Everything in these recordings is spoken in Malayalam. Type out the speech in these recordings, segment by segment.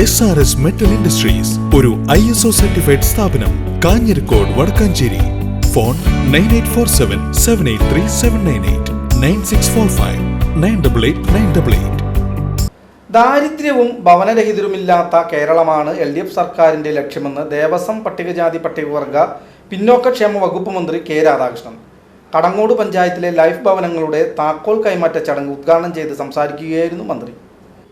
S R S metal industries ഒരു ഐ എസ് ഒ സർട്ടിഫൈഡ് സ്ഥാപനം Kanjirakkode Vadakkanchery. Phone nine eight four seven seven eight three seven nine eight nine six four five nine double eight nine double eight ദാരിദ്ര്യവും ഭവനരഹിതരുമില്ലാത്ത കേരളമാണ് എൽ ഡി എഫ് സർക്കാരിന്റെ ലക്ഷ്യമെന്ന് ദേവസ്വം പട്ടികജാതി പട്ടികവർഗ പിന്നോക്കക്ഷേമ വകുപ്പ് മന്ത്രി കെ രാധാകൃഷ്ണൻ. കടങ്ങോട് പഞ്ചായത്തിലെ ലൈഫ് ഭവനങ്ങളുടെ താക്കോൽ കൈമാറ്റ ചടങ്ങ് ഉദ്ഘാടനം ചെയ്ത് സംസാരിക്കുകയായിരുന്നു മന്ത്രി.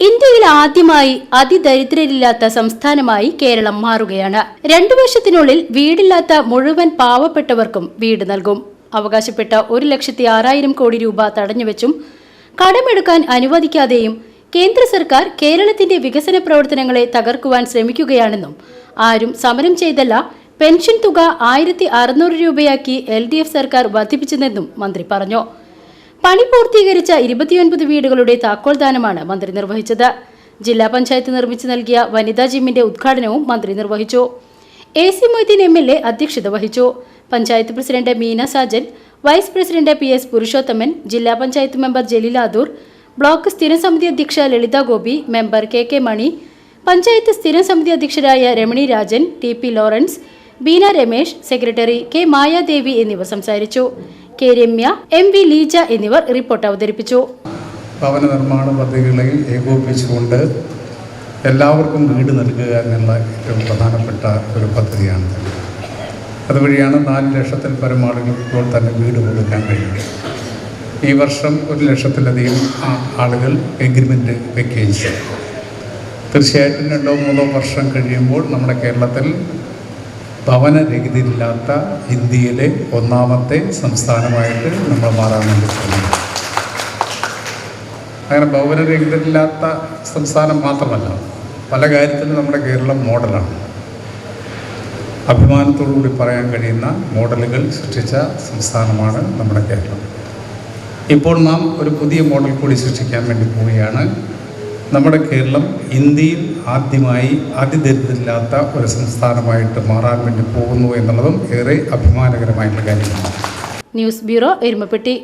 ഇന്ത്യയിൽ ആദ്യമായി അതിദരിദ്രരില്ലാത്ത സംസ്ഥാനമായി കേരളം മാറുകയാണ്. രണ്ടു വർഷത്തിനുള്ളിൽ വീടില്ലാത്ത മുഴുവൻ പാവപ്പെട്ടവർക്കും വീട് നൽകും. അവകാശപ്പെട്ട ഒരു ലക്ഷത്തി ആറായിരം കോടി രൂപ തടഞ്ഞുവെച്ചും കടമെടുക്കാൻ അനുവദിക്കാതെയും കേന്ദ്ര സർക്കാർ കേരളത്തിന്റെ വികസന പ്രവർത്തനങ്ങളെ തകർക്കുവാൻ ശ്രമിക്കുകയാണെന്നും ആരും സമരം ചെയ്തല്ല പെൻഷൻ തുക ആയിരത്തി അറുന്നൂറ് രൂപയാക്കി എൽ ഡി എഫ് സർക്കാർ വർദ്ധിപ്പിച്ചതെന്നും മന്ത്രി പറഞ്ഞു. പണി പൂർത്തീകരിച്ച ഇരുപത്തിയൊൻപത് വീടുകളുടെ താക്കോൽദാനമാണ് മന്ത്രി നിർവഹിച്ചത്. ജില്ലാ പഞ്ചായത്ത് നിർമ്മിച്ചു നൽകിയ വനിതാ ജിമ്മിന്റെ ഉദ്ഘാടനവും മന്ത്രി നിർവഹിച്ചു. A C Moideen M L A അധ്യക്ഷത വഹിച്ചു. Panchayat president Meena Sajan vice president P S Purushothaman ജില്ലാ പഞ്ചായത്ത് മെമ്പർ ജലീലാദൂർ ബ്ലോക്ക് സ്ഥിരം സമിതി അധ്യക്ഷ Lalitha Gopi member K K Mani panchayat സ്ഥിരം സമിതി അധ്യക്ഷരായ Ramani Rajan T P Lawrence Beena Ramesh secretary K Mayadevi എന്നിവർ സംസാരിച്ചു. K Ramya M V Leeja എന്നിവർ റിപ്പോർട്ട് അവതരിപ്പിച്ചു. ഭവന നിർമ്മാണ പദ്ധതികളെ ഏകോപിപ്പിച്ചുകൊണ്ട് എല്ലാവർക്കും വീട് നൽകുക എന്നുള്ള ഏറ്റവും പ്രധാനപ്പെട്ട ഒരു പദ്ധതിയാണ് അതുവഴിയാണ് നാല് ലക്ഷത്തിൽ പരം ആളുകൾക്ക് ഇപ്പോൾ തന്നെ വീട് കൊടുക്കാൻ കഴിയും ഈ വർഷം ഒരു ലക്ഷത്തിലധികം ആളുകൾ എഗ്രിമെന്റ് വെക്കുകയും ചെയ്യും തീർച്ചയായിട്ടും രണ്ടോ മൂന്നോ വർഷം കഴിയുമ്പോൾ നമ്മുടെ കേരളത്തിൽ ഭവനരഹിതരില്ലാത്ത ഇന്ത്യയിലെ ഒന്നാമത്തെ സംസ്ഥാനമായിട്ട് നമ്മൾ മാറാൻ വേണ്ടി അങ്ങനെ ഭവനരഹിതരില്ലാത്ത സംസ്ഥാനം മാത്രമല്ല പല കാര്യത്തിലും നമ്മുടെ കേരളം മോഡലാണ്. അഭിമാനത്തോടുകൂടി പറയാൻ കഴിയുന്ന മോഡലുകൾ സൃഷ്ടിച്ച സംസ്ഥാനമാണ് നമ്മുടെ കേരളം. ഇപ്പോൾ നാം ഒരു പുതിയ മോഡൽ കൂടി സൃഷ്ടിക്കാൻ വേണ്ടി പോവുകയാണ്. നമ്മുടെ കേരളം ഇന്ത്യയിൽ ആദ്യമായി അതിദരിദ്രമില്ലാത്ത ഒരു സംസ്ഥാനമായിട്ട് മാറാൻ വേണ്ടി പോകുന്നു എന്നുള്ളതും ഏറെ അഭിമാനകരമായിട്ടുള്ള കാര്യമാണ്. News bureau Erumapetty.